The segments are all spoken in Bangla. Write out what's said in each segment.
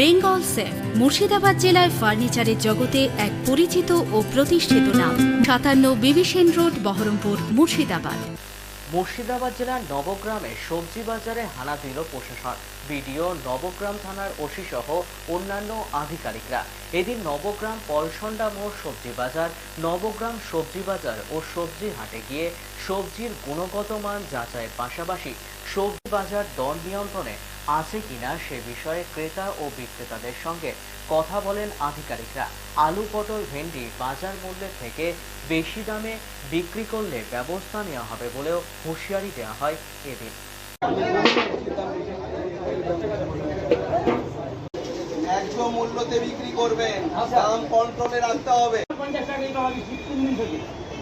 বেঙ্গল সেফ, মুর্শিদাবাদ জেলায় ফার্নিচারের জগতে এক পরিচিত ও প্রতিষ্ঠিত নাম। সাতান্ন বিবিসেন রোড, বহরমপুর, মুর্শিদাবাদ। মুর্শিদাবাদ জেলার নবগ্রামে সবজি বাজারে হানা দিল প্রশাসন। বিডিও, নবগ্রাম থানার ওসি সহ অন্যান্য আধিকারিকরা। এদিন নবগ্রাম পলসন্ডা মোড় সবজি বাজার, নবগ্রাম সবজি বাজার ও সবজি হাটে গিয়ে সবজির গুণগত মান যাচাইয়ের পাশাপাশি সবজি বাজার দর নিয়ন্ত্রণে আছে কিনা সে বিষয়ে ক্রেতা ও বিক্রেতাদের সঙ্গে কথা বলেন আধিকারিকরা। আলু পটল ভেন্ডি বাজার মূল্যের থেকে বেশি দামে বিক্রি করলে ব্যবস্থা নেওয়া হবে বলেও হুঁশিয়ারি দেওয়া হয় এদিন। ন্যায্য মূল্যতে বিক্রি করবেন দাম কন্ট্রোলে রাখতে হবে।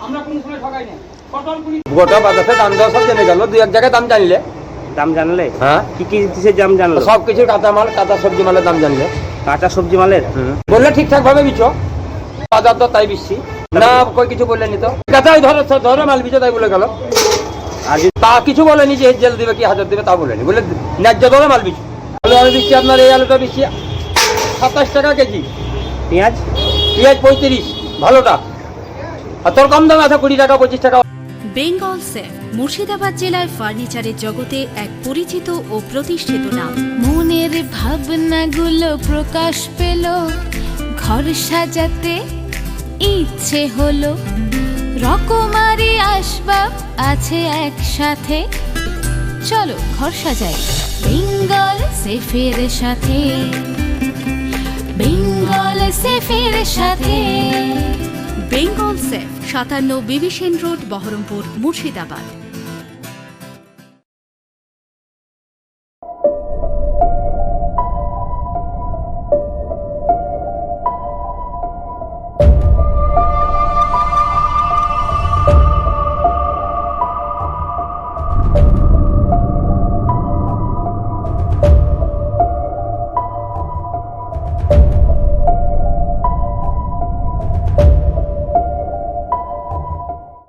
আমরা কোনো সময় ঠকাই না পটল গোটা বাজারে দাম দেওয়া সব জেনে গেল। দুই এক জায়গায় দাম জানলে। দাম জানলে? হ্যাঁ। কি কি কিসের দাম জানলো? সব কিছু কাঁচা মাল কাঁচা সবজি মালের দাম জানলে। কাঁচা সবজি মালের? বললে ঠিকঠাক ভাবে বিচো। বাজার তো তাই বিচ্ছি না কই কিছু বললেনি তো। কাঁচা ধরো ধরো মাল বিচো তাই বলে গেল। আর তা কিছু বলেনি যে জেল দিবে কি হাজার দিবে তা বলেনি। বলে ন্যায্য ধরে মাল বিচু। আলু আমি বিচ্ছি আপনার এই আলুটা বিচ্ছি সাতাশ টাকা কেজি। পেঁয়াজ? পেঁয়াজ পঁয়ত্রিশ ভালোটা। আর তোর কম দাম আছে কুড়ি টাকা পঁচিশ টাকা। বেঙ্গল সেফ। মুর্শিদাবাদ জেলায় ফার্নিচারের জগতে এক পরিচিত ও প্রতিষ্ঠিত নাম। মনের ভাবনাগুলো প্রকাশ পেল ঘর সাজাতে ইচ্ছে হলো। রকমারি আসবাব আছে একসাথে। চলো ঘর সাজাই। বেঙ্গল সেফের সাথে। বেঙ্গল সেফের সাথে। বেঙ্গল সেফ সাতান্ন বিবিসেন রোড বহরমপুর মুর্শিদাবাদ।